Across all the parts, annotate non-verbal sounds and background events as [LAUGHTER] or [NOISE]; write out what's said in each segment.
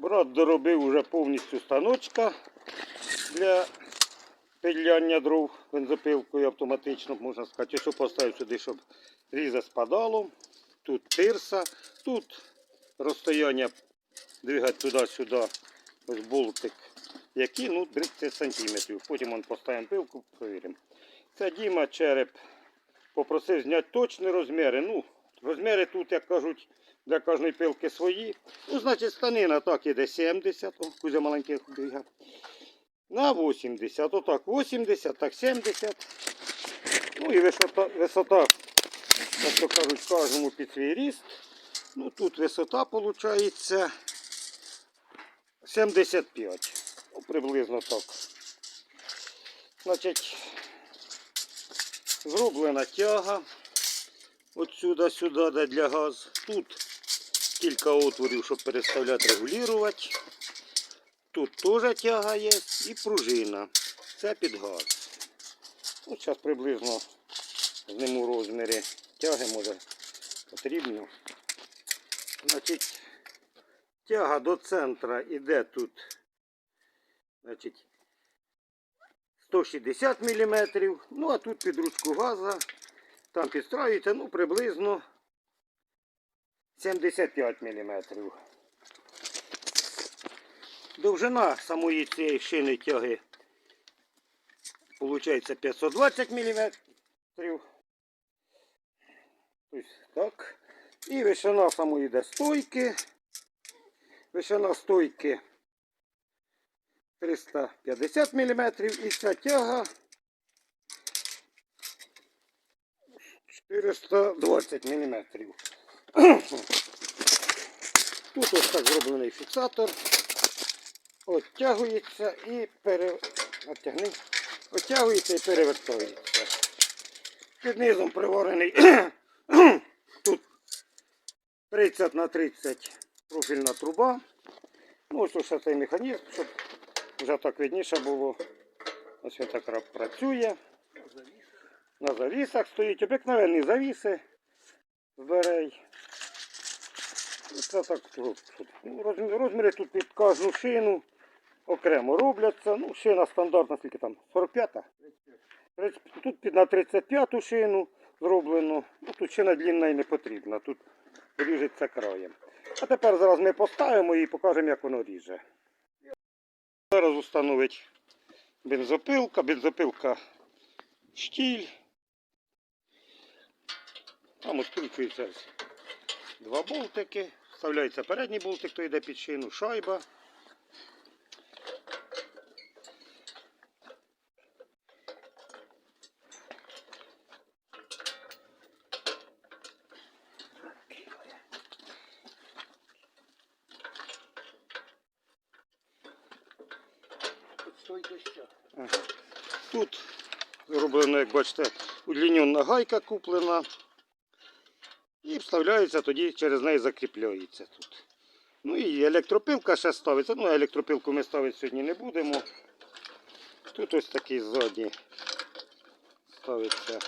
Брат доробив уже повністю станочка для пиляння дров бензопилкою автоматично, можна сказати. Що поставив сюди, щоб різа спадало. Тут тирса, тут розстояння двигати туди-сюди, ось болтик, який ну, 30 см. Потім он поставимо пилку, провіримо. Це Діма череп попросив зняти точні розміри. Ну, розміри тут, як кажуть, для кожної пилки свої. Ну, значить, станина так іде 70, о, кузя маленьких біга. На 80, отак 80, так 70. Ну і висота, висота, як то кажуть, кожному під свій ріст. Ну тут висота виходить 75. Ну, приблизно так. Значить, зроблена тяга. От сюди, сюди, де для газ. Тут кілька отворів, щоб переставляти, регулювати. Тут теж тяга є і пружина. Це під газ. Ну, зараз приблизно зніму розміри тяги, може потрібно. Значить, тяга до центра іде тут. Значить, 160 мм. Ну, а тут під ручку газа. Там підстраюється, ну, приблизно 75 мм. Довжина самої цієї шини тяги виходить 520 мм. Ось так. І вишина самої йде стойки. Вишина стойки 350 мм і ця тяга 420 мм. Тут ось так зроблений фіксатор. Оттягується і пере... Оттягується і перевертається. Під низом приварений [CLEARS THROAT] тут 30 на 30 профільна труба. Ну ось ось цей механізм, щоб вже так видніше було. Ось він так працює. На завісах стоїть обикновенні завіси з дверей. Це так, ну, розмі- розміри тут під кожну шину окремо робляться. Ну, шина стандартна, скільки там, 45-та? Тут на 35-ту шину зроблено. Ну, тут шина длінна і не потрібна. Тут ріжеться краєм. А тепер зараз ми поставимо і покажемо, як воно ріже. Зараз установить бензопилка, бензопилка штіль. Там відкручується два болтики. Вставляється передній болтик, то йде під шину, шайба. Тут зроблено, як бачите, удлінена гайка куплена. І вставляється, тоді через неї закріпляється тут. Ну і електропилка ще ставиться. Ну, електропилку ми ставити сьогодні не будемо. Тут ось такий ззаді ставиться.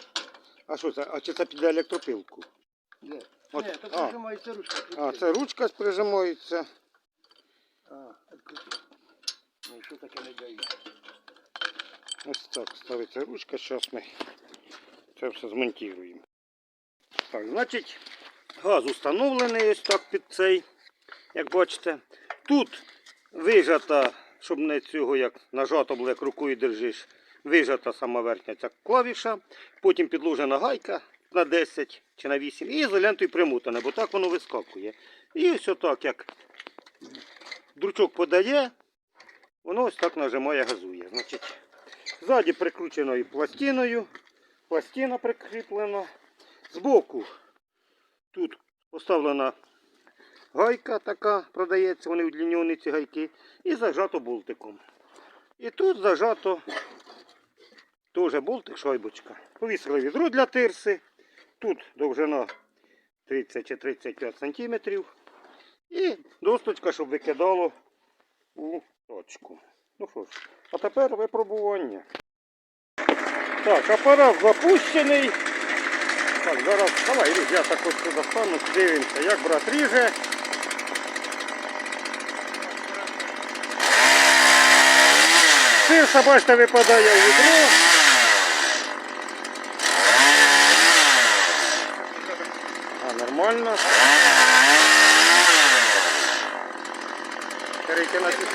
А що це? А чи це під електропилку? Ні, От, Ні, тут а. нажимається ручка. А, це ручка прижимається. А. Ну, що таке не дає? Ось так ставиться ручка. Зараз ми це все змонтуємо. Так, значить, газ установлений ось так під цей, як бачите. Тут вижата, щоб не цього як нажато було, як рукою держиш, вижата сама верхня ця клавіша, потім підложена гайка на 10 чи на 8 і ізолентою примотана, бо так воно вискакує. І ось отак, як дручок подає, воно ось так нажимає, газує. Значить, ззаді прикрученою пластиною, пластина прикріплена. Збоку тут поставлена гайка така, продається, вони удлінені ці гайки, і зажато болтиком. І тут зажато теж болтик, шайбочка. Повісили відро для тирси. Тут довжина 30 чи 35 см. І досточка, щоб викидало у точку. Ну що ж, а тепер випробування. Так, апарат запущений. Так, зараз давай, Ілюх, я так от сюди стану, дивимося, як брат ріже. Сирша, бачите, випадає в відро. А, нормально. Перекинати.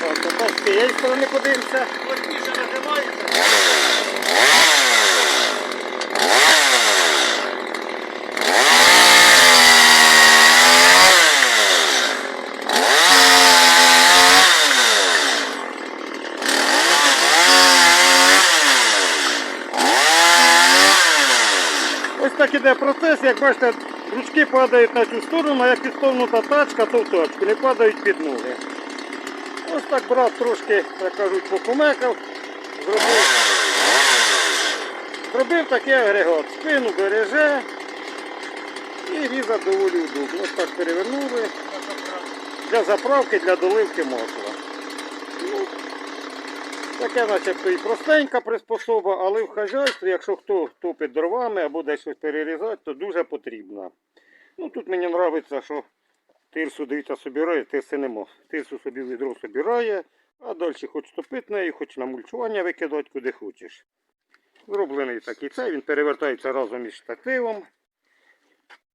Так, тепер з цієї сторони подивимося. Плотніше нажимаєте. Ось так іде процес, як бачите, ручки падають на цю сторону, а як підставнута тачка, то в точку, не падають під ноги. Ось так брат трошки, як кажуть, покумекав, зробив, зробив такий агрегат. Спину береже і різати доволі удобно. Ось так перевернули для заправки, для доливки масла. Ну, Таке начебто і простенька приспособа, але в хазяйстві, якщо хто топить дровами або десь щось перерізати, то дуже потрібна. Ну тут мені подобається, що тирсу дивіться собирає, тирси нема. Тирсу собі відро собирає, а далі хоч топити нею, хоч на мульчування викидати куди хочеш. Зроблений такий цей, він перевертається разом із штативом.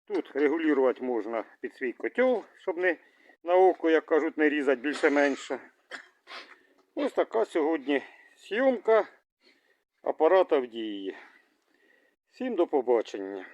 Тут регулювати можна під свій котел, щоб не на око, як кажуть, не різати більше-менше. Ось така сьогодні зйомка апарата в дії. Всім до побачення.